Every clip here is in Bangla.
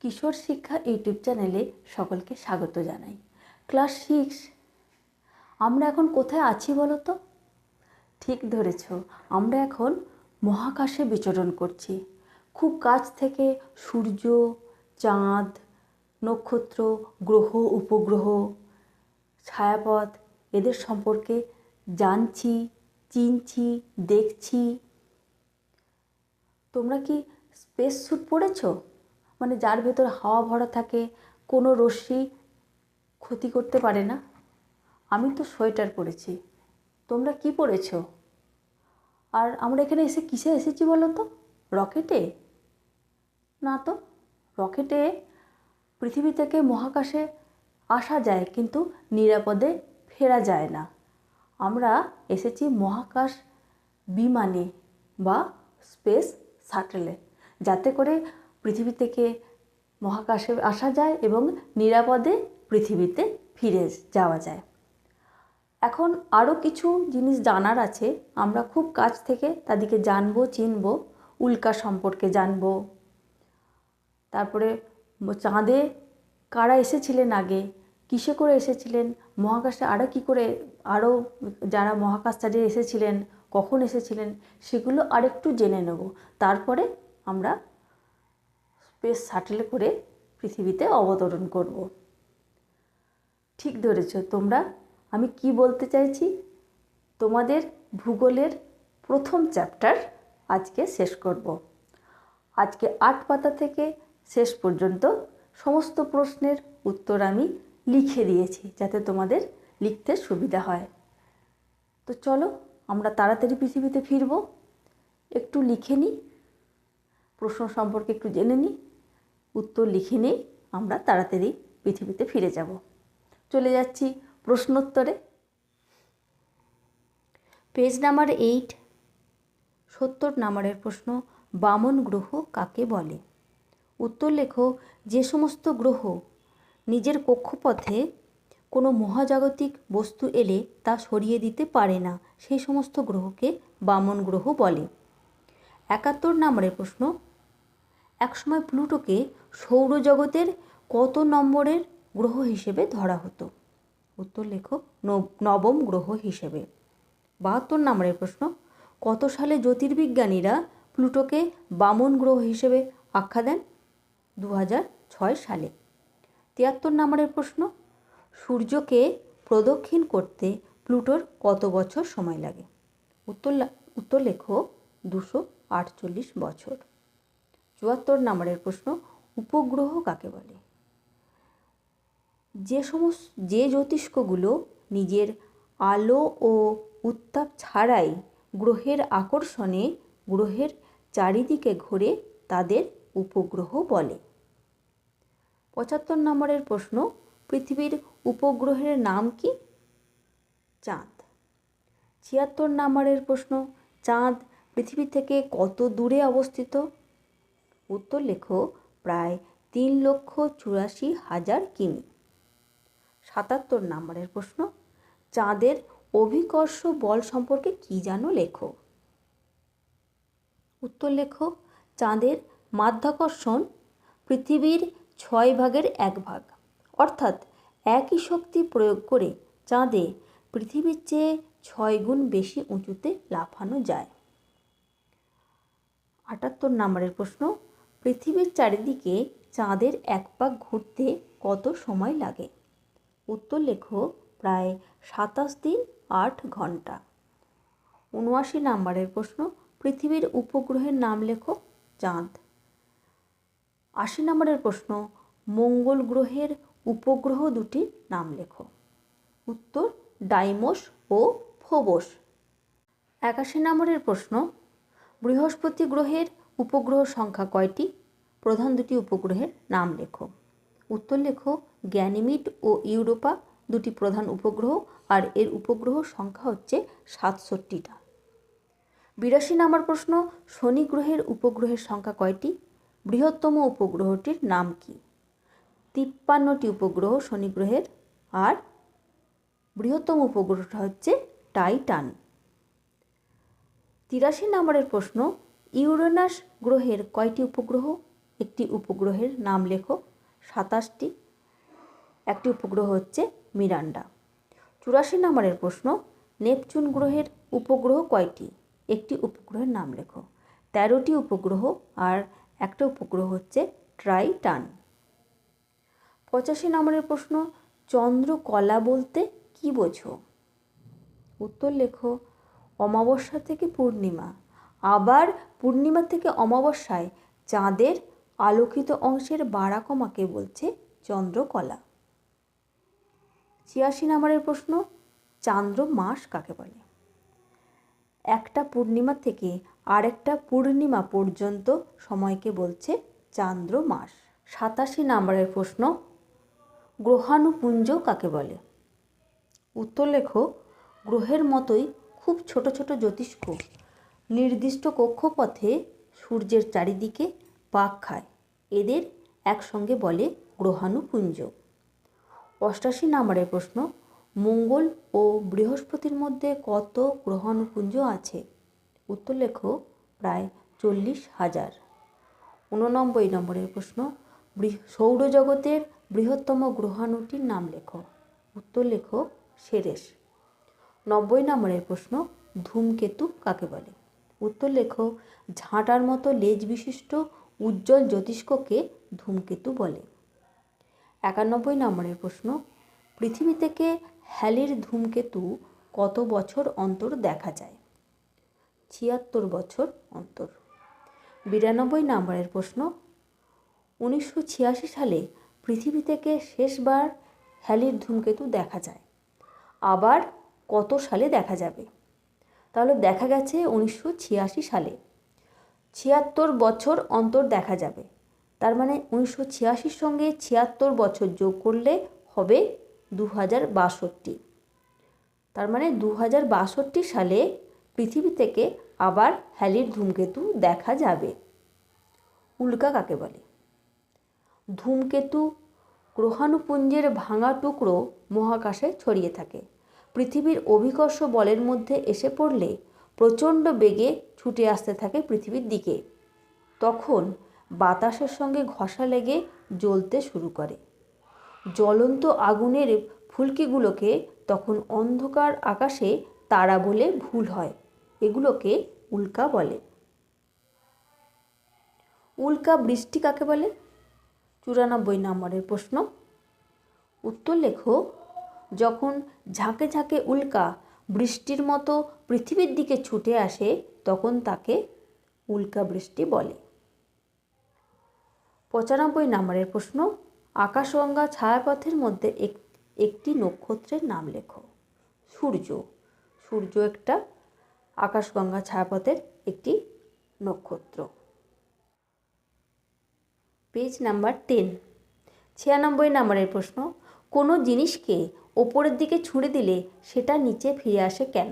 কিশোর শিক্ষা ইউটিউব চ্যানেলে সকলকে স্বাগত জানাই। Class six. আমরা এখন কোথায় আছি বলো তো? ঠিক ধরেছ, আমরা এখন মহাকাশে বিচরণ করছি। খুব কাছ থেকে সূর্য, চাঁদ, নক্ষত্র, গ্রহ, উপগ্রহ, ছায়াপথ, এদের সম্পর্কে জানছি, চিনছি, দেখছি। তোমরা কি স্পেস স্যুট পরেছো? মানে যার ভেতর হাওয়া ভরা থাকে, কোনো রশ্মি ক্ষতি করতে পারে না। আমি তো সোয়েটার পরেছি। তোমরা কি পরেছো? আর আমরা এখানে এসে কিসে এসেছি বলো তো? রকেটে? না তো, রকেটে পৃথিবী থেকে মহাকাশে আসা যায়, কিন্তু নিরাপদে ফেরা যায় না। আমরা এসেছি মহাকাশ বিমানে বা স্পেস শাটেলে, যাতে করে পৃথিবী থেকে মহাকাশে আসা যায় এবং নিরাপদে পৃথিবীতে ফিরে যাওয়া যায়। এখন আরও কিছু জিনিস জানার আছে। আমরা খুব কাছ থেকে তাদেরকে জানব, চিনব, উল্কা সম্পর্কে জানব। তারপরে চাঁদে কারা এসেছিলেন আগে? কিসে করে এসেছিলেন? মহাকাশে আরও কী করে আরও যারা মহাকাশচারী এসেছিলেন, কখন এসেছিলেন, সেগুলো আরেকটু জেনে নেব। তারপরে আমরা স্পেস শাটেলে করে পৃথিবীতে অবতরণ করব। ঠিক ধরেছ, তোমরা, আমি কি বলতে চাইছি? তোমাদের ভূগোলের প্রথম চ্যাপ্টার আজকে শেষ করব। আজকে আট পাতা থেকে শেষ পর্যন্ত সমস্ত প্রশ্নের উত্তর আমি লিখে দিয়েছি, যাতে তোমাদের লিখতে সুবিধা হয়। তো চলো, আমরা তাড়াতাড়ি পৃথিবীতে ফিরব। একটু লিখে নিই, প্রশ্ন সম্পর্কে একটু জেনে নিই। উত্তর লিখে নিই আমরা তাড়াতাড়ি পৃথিবীতে ফিরে যাব। চলে যাচ্ছি প্রশ্নোত্তরে। পেজ নাম্বার এইট সত্তর নাম্বারের প্রশ্ন, বামন গ্রহ কাকে বলে? উত্তর লেখো, যে সমস্ত গ্রহ নিজের কক্ষপথে কোনো মহাজাগতিক বস্তু এলে তা সরিয়ে দিতে পারে না, সেই সমস্ত গ্রহকে বামন গ্রহ বলে। একাত্তর নাম্বারের প্রশ্ন একসময় প্লুটোকে সৌরজগতের কত নম্বরের গ্রহ হিসেবে ধরা হতো? উত্তর লেখো নবম গ্রহ হিসেবে। বাহাত্তর নম্বরের প্রশ্ন, কত সালে জ্যোতির্বিজ্ঞানীরা প্লুটোকে বামন গ্রহ হিসেবে আখ্যা দেন? দু সালে। তিয়াত্তর নম্বরের প্রশ্ন, সূর্যকে প্রদক্ষিণ করতে প্লুটোর কত বছর সময় লাগে? উত্তর উত্তর লেখো দুশো আটচল্লিশ বছর। চুয়াত্তর নম্বরের প্রশ্ন, উপগ্রহ কাকে বলে? যে সমস্ত, যে জ্যোতিষ্কগুলো নিজের আলো ও উত্তাপ ছাড়াই গ্রহের আকর্ষণে গ্রহের চারিদিকে ঘুরে, তাদের উপগ্রহ বলে। পঁচাত্তর নম্বরের প্রশ্ন, পৃথিবীর উপগ্রহের নাম কি? চাঁদ। ছিয়াত্তর নম্বরের প্রশ্ন, চাঁদ পৃথিবী থেকে কত দূরে অবস্থিত? উত্তর লেখো, প্রায় তিন লক্ষ চুরাশি হাজার কিমি। সাতাত্তর নম্বরের প্রশ্ন, চাঁদের অভিকর্ষ বল সম্পর্কে কী জানো লেখো? উত্তর লেখো, চাঁদের মাধ্যাকর্ষণ পৃথিবীর ছয় ভাগের এক ভাগ। অর্থাৎ একই শক্তি প্রয়োগ করে চাঁদে পৃথিবীর চেয়ে ছয় গুণ বেশি উঁচুতে লাফানো যায়। আটাত্তর নম্বরের প্রশ্ন পৃথিবীর চারিদিকে চাঁদের এক পাক ঘুরতে কত সময় লাগে? উত্তর লেখো, প্রায় সাতাশ দিন আট ঘণ্টা। উনআশি নম্বরের প্রশ্ন, পৃথিবীর উপগ্রহের নাম লেখো, চাঁদ। আশি নম্বরের প্রশ্ন, মঙ্গল গ্রহের উপগ্রহ দুটির নাম লেখো। উত্তর, ডাইমোস ও ফোবোস। একাশি নম্বরের প্রশ্ন, বৃহস্পতি গ্রহের উপগ্রহ সংখ্যা কয়টি? প্রধান দুটি উপগ্রহের নাম লেখো। উত্তর লেখো, গ্যানিমিড ও ইউরোপা দুটি প্রধান উপগ্রহ আর এর উপগ্রহ সংখ্যা হচ্ছে সাতষট্টিটা। বিরাশি নম্বর প্রশ্ন, শনি গ্রহের উপগ্রহের সংখ্যা কয়টি? বৃহত্তম উপগ্রহটির নাম কি? তিপ্পান্নটি উপগ্রহ শনি গ্রহের আর বৃহত্তম উপগ্রহটা হচ্ছে টাইটান। তিরাশি নম্বরের প্রশ্ন ইউরেনাস গ্রহের কয়টি উপগ্রহ? একটি উপগ্রহের নাম লেখো। সাতাশটি। একটি উপগ্রহ হচ্ছে মিরান্ডা। চুরাশি নম্বরের প্রশ্ন, নেপচুন গ্রহের উপগ্রহ কয়টি? একটি উপগ্রহের নাম লেখো। তেরোটি উপগ্রহ আর একটা উপগ্রহ হচ্ছে ট্রাইটান। পঁচাশি নম্বরের প্রশ্ন, চন্দ্রকলা বলতে কি বোঝো? উত্তর লেখো, অমাবস্যা থেকে পূর্ণিমা। আবার পূর্ণিমা থেকে অমাবস্যায় চাঁদের আলোকিত অংশের বাড়া কমাকে বলছে চন্দ্রকলা। ছিয়াশি নম্বরের প্রশ্ন, চান্দ্র মাস কাকে বলে? একটা পূর্ণিমা থেকে আরেকটা পূর্ণিমা পর্যন্ত সময়কে বলছে চান্দ্র মাস। সাতাশি নম্বরের প্রশ্ন, গ্রহাণুপুঞ্জ কাকে বলে? উত্তর লেখো, গ্রহের মতোই খুব ছোট ছোট জ্যোতিষ্ক নির্দিষ্ট কক্ষপথে সূর্যের চারিদিকে পাক খায়। এদের একসঙ্গে বলে গ্রহাণুপুঞ্জ। অষ্টাশি নম্বরের প্রশ্ন, মঙ্গল ও বৃহস্পতির মধ্যে কত গ্রহাণুপুঞ্জ আছে? উত্তর লেখো, প্রায় চল্লিশ হাজার। উননব্বই নম্বরের প্রশ্ন সৌরজগতের বৃহত্তম গ্রহাণুটির নাম লেখো। উত্তর লেখো, সেরেস। নব্বই নম্বরের প্রশ্ন, ধূমকেতু কাকে বলে? উত্তর লেখো ঝাঁটার মতো লেজ বিশিষ্ট উজ্জ্বল জ্যোতিষ্ককে ধূমকেতু বলে। একানব্বই নম্বরের প্রশ্ন, পৃথিবী থেকে হ্যালির ধূমকেতু কত বছর অন্তর দেখা যায়? ছিয়াত্তর বছর অন্তর। বিরানব্বই নম্বরের প্রশ্ন, উনিশশো ছিয়াশি সালে পৃথিবী থেকে শেষবার হ্যালির ধূমকেতু দেখা যায়? আবার কত সালে দেখা যাবে? তাহলে দেখা গেছে উনিশশো ছিয়াশি সালে। ছিয়াত্তর বছর অন্তর দেখা যাবে। তার মানে উনিশশো ছিয়াশির সঙ্গে ছিয়াত্তর বছর যোগ করলে হবে দু হাজার বাষট্টি। তার মানে দু হাজার বাষট্টি সালে পৃথিবী থেকে আবার হ্যালির ধূমকেতু দেখা যাবে। উল্কা কাকে বলে? ধূমকেতু গ্রহাণুপুঞ্জের ভাঙা টুকরো মহাকাশে ছড়িয়ে থাকে। পৃথিবীর অভিকর্ষ বলের মধ্যে এসে পড়লে প্রচণ্ড বেগে ছুটে আসতে থাকে পৃথিবীর দিকে। তখন বাতাসের সঙ্গে ঘষা লেগে জ্বলতে শুরু করে। জ্বলন্ত আগুনের ফুলকিগুলোকে তখন অন্ধকার আকাশে তারা বলে ভুল হয়। এগুলোকে উল্কা বলে। উল্কা বৃষ্টি কাকে বলে? চুরানব্বই নম্বরের প্রশ্ন। উত্তর লেখো যখন ঝাঁকে ঝাঁকে উল্কা বৃষ্টির মতো পৃথিবীর দিকে ছুটে আসে, তখন তাকে উল্কা বৃষ্টি বলে। পঁচানব্বই নম্বরের প্রশ্ন, আকাশগঙ্গা ছায়াপথের মধ্যে এক, একটি নক্ষত্রের নাম লেখো। সূর্য। সূর্য একটা আকাশগঙ্গা ছায়াপথের একটি নক্ষত্র। Page number ten. ছিয়ানব্বই নম্বরের প্রশ্ন, কোনো জিনিসকে ওপরের দিকে ছুঁড়ে দিলে সেটা নিচে ফিরে আসে কেন?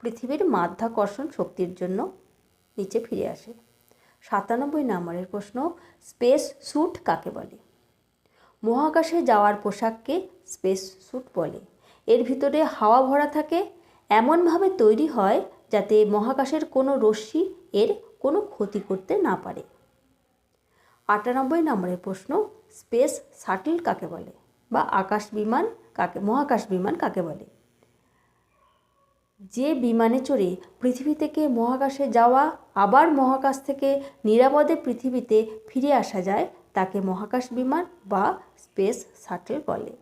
পৃথিবীর মাধ্যাকর্ষণ শক্তির জন্য নিচে ফিরে আসে। সাতানব্বই নম্বরের প্রশ্ন স্পেস স্যুট কাকে বলে? মহাকাশে যাওয়ার পোশাককে স্পেস স্যুট বলে। এর ভিতরে হাওয়া ভরা থাকে, এমনভাবে তৈরি হয় যাতে মহাকাশের কোনো রশ্মি এর কোনো ক্ষতি করতে না পারে। আটানব্বই নম্বরের প্রশ্ন স্পেস শাটল কাকে বলে? বা আকাশ বিমান কাকে, মহাকাশ বিমান কাকে বলে? যে বিমানে চড়ে পৃথিবী থেকে মহাকাশে যাওয়া, আবার মহাকাশ থেকে নিরাপদে পৃথিবীতে ফিরে আসা যায়, তাকে মহাকাশ বিমান বা স্পেস শাটল বলে।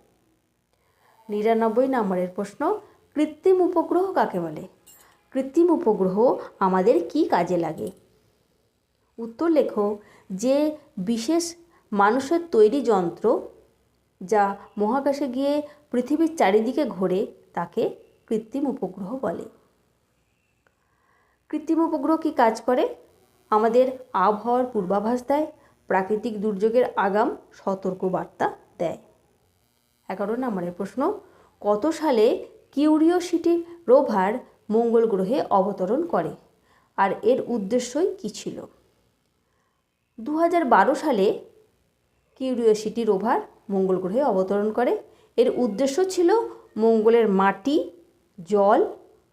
নিরানব্বই নম্বরের প্রশ্ন, কৃত্রিম উপগ্রহ কাকে বলে? কৃত্রিম উপগ্রহ আমাদের কি কাজে লাগে? উত্তর লেখো, যে বিশেষ মানুষের তৈরি যন্ত্র যা মহাকাশে গিয়ে পৃথিবীর চারিদিকে ঘোরে তাকে কৃত্রিম উপগ্রহ বলে। কৃত্রিম উপগ্রহ কী কাজ করে? আমাদের আবহাওয়ার পূর্বাভাস দেয়, প্রাকৃতিক দুর্যোগের আগাম সতর্ক বার্তা দেয়। এগারো নম্বরের প্রশ্ন, কত সালে কিউরিওসিটি রোভার মঙ্গল গ্রহে অবতরণ করে আর এর উদ্দেশ্যই কী ছিল? দু হাজার বারো সালে কিউরিওসিটি রোভার মঙ্গল গ্রহে অবতরণ করে। এর উদ্দেশ্য ছিল মঙ্গলের মাটি, জল,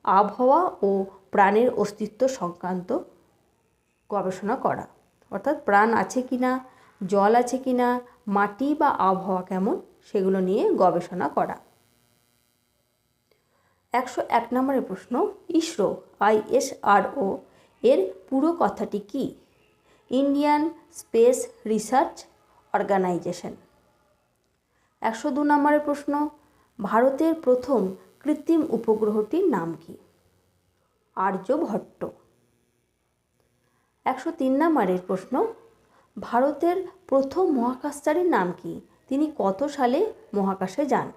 আবহাওয়া ও প্রাণের অস্তিত্ব সংক্রান্ত গবেষণা করা। অর্থাৎ প্রাণ আছে কি না জল আছে কি না মাটি বা আবহাওয়া কেমন, সেগুলো নিয়ে গবেষণা করা। একশো এক নম্বরের প্রশ্ন, ইসরো, আইএসআরও এর পুরো কথাটি কি? Indian space research organisation. একশো দু নম্বরের প্রশ্ন, ভারতের প্রথম কৃত্রিম উপগ্রহটির নাম কি? আর্যভট্ট একশো তিন নম্বরের প্রশ্ন, ভারতের প্রথম মহাকাশচারীর নাম কি? তিনি কত সালে মহাকাশে যান?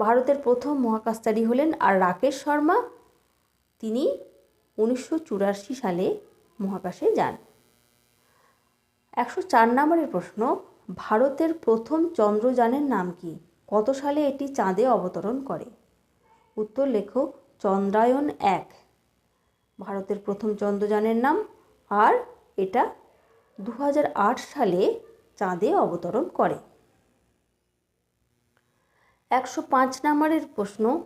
ভারতের প্রথম মহাকাশচারী হলেন আর রাকেশ শর্মা। তিনি উনিশশো চুরাশি সালে মহাকাশে যান। একশো চার নম্বরের প্রশ্ন ভারতের প্রথম চন্দ্রযানের নাম কি? কত সালে এটি চাঁদে অবতরণ করে? উত্তর লেখো চন্দ্রায়ন এক। ভারতের প্রথম চন্দ্রযানের নাম আর এটা দু হাজার আট সালে চাঁদে অবতরণ করে। একশো পাঁচ নম্বরের প্রশ্ন,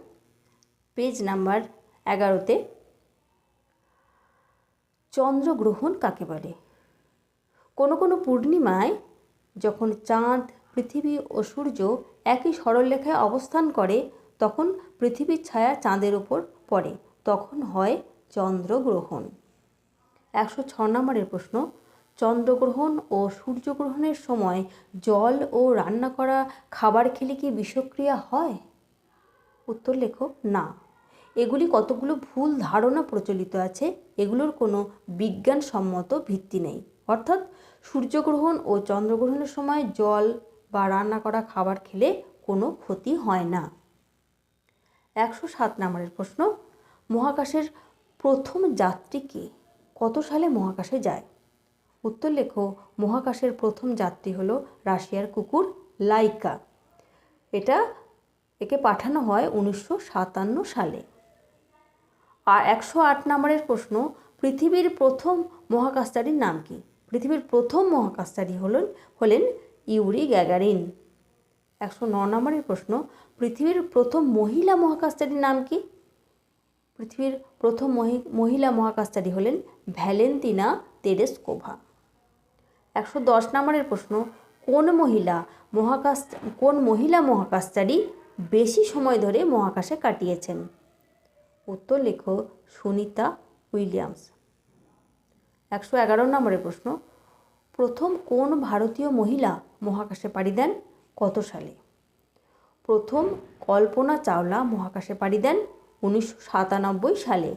পেজ নাম্বার এগারোতে, চন্দ্রগ্রহণ কাকে বলে? কোনো কোনো পূর্ণিমায় যখন চাঁদ, পৃথিবী ও সূর্য একই সরলরেখায় অবস্থান করে, তখন পৃথিবীর ছায়া চাঁদের ওপর পড়ে। তখন হয় চন্দ্রগ্রহণ। একশো ছ নম্বরের প্রশ্ন, চন্দ্রগ্রহণ ও সূর্যগ্রহণের সময় জল ও রান্না করা খাবার খেলে কি বিষক্রিয়া হয়? উত্তর লেখো, না। এগুলি কতগুলো ভুল ধারণা প্রচলিত আছে, এগুলোর কোনো বিজ্ঞানসম্মত ভিত্তি নেই। অর্থাৎ সূর্যগ্রহণ ও চন্দ্রগ্রহণের সময় জল বা রান্না করা খাবার খেলে কোনো ক্ষতি হয় না। একশো সাত নম্বরের প্রশ্ন, মহাকাশের প্রথম যাত্রী কে? কত সালে মহাকাশে যায়? উত্তর লেখো, মহাকাশের প্রথম যাত্রী হলো রাশিয়ার কুকুর লাইকা। এটা একে পাঠানো হয় উনিশশো সাতান্ন সালে। আর একশো আট নম্বরের প্রশ্ন, পৃথিবীর প্রথম মহাকাশচারীর নাম কি? পৃথিবীর প্রথম মহাকাশচারী হলেন হলেন ইউরি গ্যাগারিন। একশো ন নম্বরের প্রশ্ন, পৃথিবীর প্রথম মহিলা মহাকাশচারীর নাম কি? পৃথিবীর প্রথম মহিলা মহাকাশচারী হলেন ভ্যালেন্তিনা তেরেসকোভা। একশো দশ নম্বরের প্রশ্ন, কোন মহিলা মহাকাশ, কোন মহিলা মহাকাশচারী বেশি সময় ধরে মহাকাশে কাটিয়েছেন? উত্তর লেখো সুনিতা উইলিয়ামস। একশো এগারো নম্বরের প্রশ্ন, প্রথম কোন ভারতীয় মহিলা মহাকাশে পাড়ি দেন, কত সালে? প্রথম কল্পনা চাওলা মহাকাশে পাড়ি দেন, উনিশশো সাতানব্বই সালে।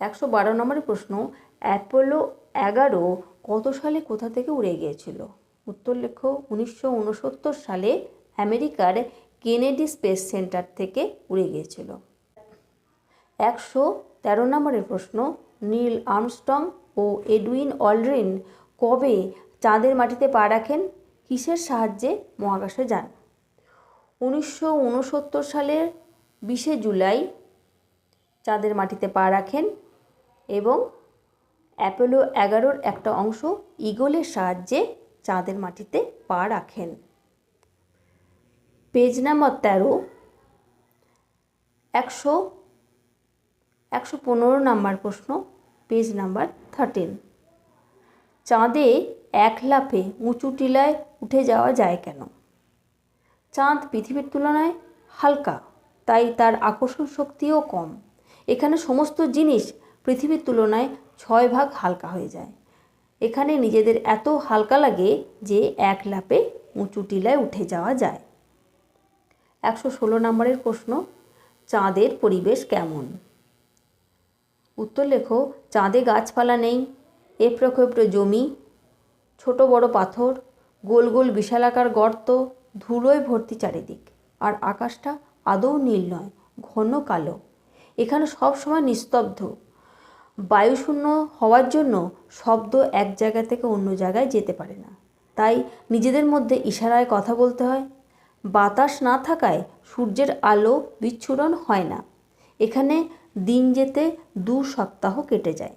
একশো বারো নম্বরের প্রশ্ন, অ্যাপোলো এগারো কত সালে কোথা থেকে উড়ে গিয়েছিল? উত্তর লেখো, উনিশশো উনসত্তর সালে আমেরিকার কেনেডি স্পেস সেন্টার থেকে উড়ে গিয়েছিল। একশো তেরো নম্বরের প্রশ্ন নীল আর্মস্টং ও এডুইন অলড্রিন কবে চাঁদের মাটিতে পা রাখেন? কিসের সাহায্যে মহাকাশে যান? উনিশশো উনসত্তর সালের বিশে জুলাই চাঁদের মাটিতে পা রাখেন এবং অ্যাপোলো এগারোর একটা অংশ ইগলের সাহায্যে চাঁদের মাটিতে পা রাখেন। পেজ নাম্বার তেরো, একশো একশো পনেরো নাম্বার প্রশ্ন পেজ নাম্বার থার্টিন চাঁদে এক লাফে উঁচু টিলায় উঠে যাওয়া যায় কেন? চাঁদ পৃথিবীর তুলনায় হালকা, তাই তার আকর্ষণ শক্তিও কম। এখানে সমস্ত জিনিস পৃথিবীর তুলনায় ছয় ভাগ হালকা হয়ে যায়। এখানে নিজেদের এত হালকা লাগে যে এক লাপে উঁচু টিলায় উঠে যাওয়া যায়। একশো ষোলো নম্বরের প্রশ্ন, চাঁদের পরিবেশ কেমন? উত্তর লেখো, চাঁদে গাছপালা নেই এপ্রক্ষেপ্র জমি, ছোট বড় পাথর, গোল গোল বিশালাকার গর্ত, ধুলোয় ভর্তি চারিদিক। আর আকাশটা আদৌ নীল নয়, ঘন কালো। এখানে সব সময় নিস্তব্ধ। বায়ুশূন্য হওয়ার জন্য শব্দ এক জায়গা থেকে অন্য জায়গায় যেতে পারে না। তাই নিজেদের মধ্যে ইশারায় কথা বলতে হয়। বাতাস না থাকায় সূর্যের আলো বিচ্ছুরণ হয় না। এখানে দিন যেতে দু সপ্তাহ কেটে যায়।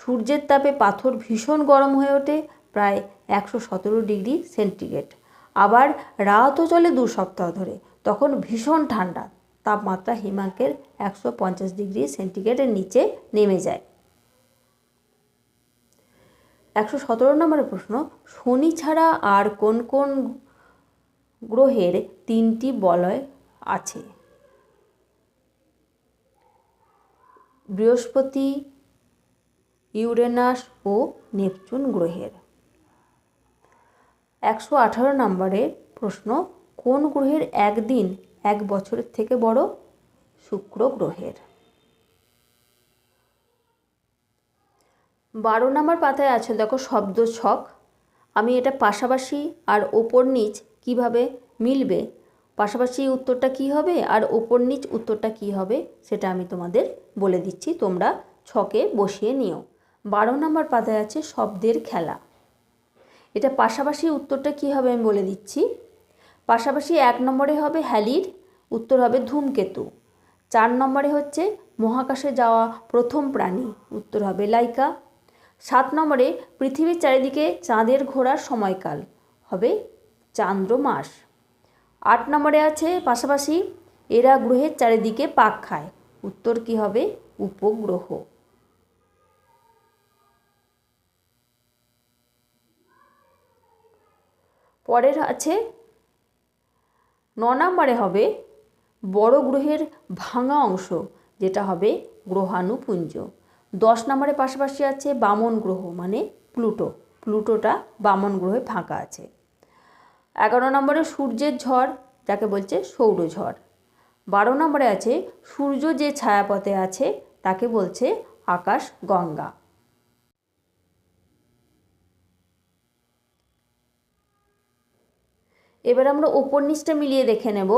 সূর্যের তাপে পাথর ভীষণ গরম হয়ে ওঠে, প্রায় একশো সতেরো ডিগ্রি সেন্টিগ্রেড। আবার রাতও চলে দু সপ্তাহ ধরে, তখন ভীষণ ঠান্ডা। তাপমাত্রা হিমাঙ্কের একশো পঞ্চাশ ডিগ্রি সেন্টিগ্রেডের নিচে নেমে যায়। একশো সতেরো নম্বরের প্রশ্ন, শনি ছাড়া আর কোন কোন গ্রহের তিনটি বলয় আছে? বৃহস্পতি, ইউরেনাস ও নেপচুন গ্রহের। একশো আঠারো নম্বরের প্রশ্ন, কোন গ্রহের একদিন এক বছরের থেকে বড়? শুক্র গ্রহের। বারো নম্বর পাতায় আছে, দেখো শব্দ ছক আমি এটা পাশাপাশি আর ওপর নিচ কীভাবে মিলবে পাশাপাশি উত্তরটা কি হবে আর ওপর নিচ উত্তরটা কি হবে সেটা আমি তোমাদের বলে দিচ্ছি, তোমরা ছকে বসিয়ে নিও। বারো নম্বর পাতায় আছে শব্দের খেলা। এটা পাশাপাশি উত্তরটা কি হবে আমি বলে দিচ্ছি। পাশাপাশি এক নম্বরে হবে হ্যালির, উত্তর হবে ধূমকেতু। চার নম্বরে হচ্ছে মহাকাশে যাওয়া প্রথম প্রাণী, উত্তর হবে লাইকা। সাত নম্বরে পৃথিবীর চারিদিকে চাঁদের ঘোরার সময়কাল, হবে চান্দ্র মাস আট নম্বরে আছে, পাশাপাশি এরা গ্রহের চারিদিকে পাক খায়। উত্তর কি হবে? উপগ্রহ। পরের আছে, ন নম্বরে হবে বড় গ্রহের ভাঙা অংশ, যেটা হবে গ্রহাণুপুঞ্জ। দশ নম্বরের পাশাপাশি আছে বামন গ্রহ মানে প্লুটো। প্লুটোটা বামন গ্রহে ফাঁকা আছে। এগারো নম্বরে সূর্যের ঝড়, যাকে বলছে সৌরঝড় বারো নম্বরে আছে, সূর্য যে ছায়াপথে আছে, তাকে বলছে আকাশ গঙ্গা। এবার আমরা ওপর নিচটা মিলিয়ে দেখে নেব।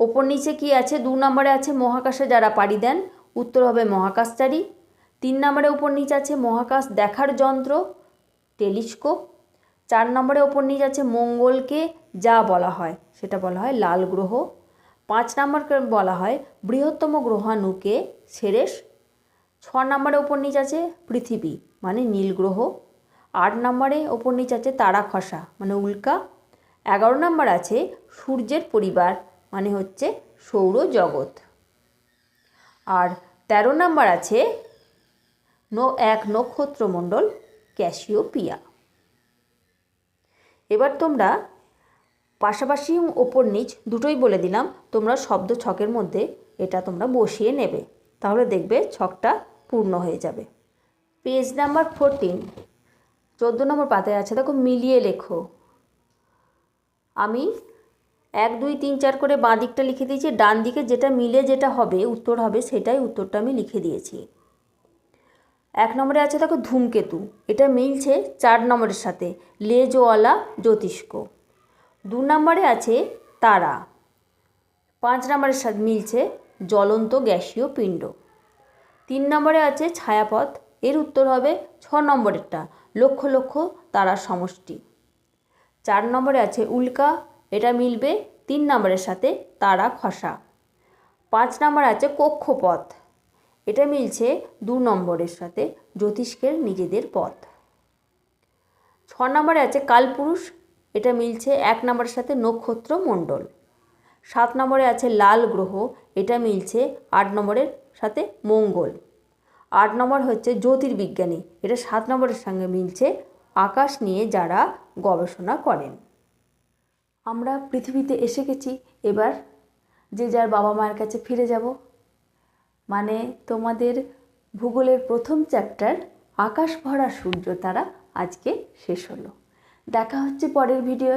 ওপর নিচে কি আছে? দু নম্বরে আছে, মহাকাশে যারা পাড়ি দেন, উত্তর হবে মহাকাশচারী। তিন নম্বরে ওপর নিচ আছে, মহাকাশ দেখার যন্ত্র, টেলিস্কোপ। চার নম্বরে ওপর নিচ আছে মঙ্গলকে যা বলা হয়, সেটা বলা হয় লাল গ্রহ। পাঁচ নম্বরকে বলা হয় বৃহত্তম গ্রহাণুকে সেরেস। ছ নম্বরে ওপর নিচ আছে পৃথিবী মানে নীল গ্রহ। আট নম্বরে ওপর নিচ আছে তারা খসা মানে উল্কা। এগারো নম্বর আছে সূর্যের পরিবার মানে হচ্ছে সৌরজগৎ আর তেরো নম্বর আছে নো, এক নক্ষত্রমণ্ডল ক্যাসিওপিয়া। এবার তোমরা পাশাপাশি ওপর নিচ দুটোই বলে দিলাম, তোমরা শব্দ ছকের মধ্যে এটা তোমরা বসিয়ে নেবে। তাহলে দেখবে ছকটা পূর্ণ হয়ে যাবে। পেজ নাম্বার ফোরটিন চোদ্দ নম্বর পাতায় আছে, দেখো মিলিয়ে লেখো। আমি এক, দুই, তিন, চার করে বাঁ দিকটা লিখে দিয়েছি, ডান দিকে যেটা মিলে যেটা হবে, উত্তর হবে, সেটাই উত্তরটা আমি লিখে দিয়েছি। এক নম্বরে আছে দেখো ধূমকেতু। এটা মিলছে চার নম্বরের সাথে, লেজওয়ালা জ্যোতিষ্ক। দু নম্বরে আছে তারা। পাঁচ নম্বরের সাথে মিলছে জ্বলন্ত গ্যাসীয় পিণ্ড। তিন নম্বরে আছে ছায়াপথ, এর উত্তর হবে ছ নম্বরেরটা, লক্ষ লক্ষ তারার সমষ্টি। চার নম্বরে আছে উল্কা, এটা মিলবে তিন নম্বরের সাথে তারা খসা। পাঁচ নম্বর আছে কক্ষপথ। এটা মিলছে দু নম্বরের সাথে জ্যোতিষ্কের নিজেদের পথ। ছ নম্বরে আছে কালপুরুষ, এটা মিলছে এক নম্বরের সাথে নক্ষত্র মণ্ডল। সাত নম্বরে আছে লাল গ্রহ, এটা মিলছে আট নম্বরের সাথে মঙ্গল। আট নম্বর হচ্ছে জ্যোতির্বিজ্ঞানী, এটা সাত নম্বরের সঙ্গে মিলছে আকাশ নিয়ে যারা গবেষণা করেন। আমরা পৃথিবীতে এসে গেছি, এবার যে যার বাবা মায়ের কাছে ফিরে যাব। মানে তোমাদের ভূগোলের প্রথম চ্যাপ্টার আকাশ ভরা সূর্য তারা আজকে শেষ হলো। দেখা হচ্ছে পরের ভিডিও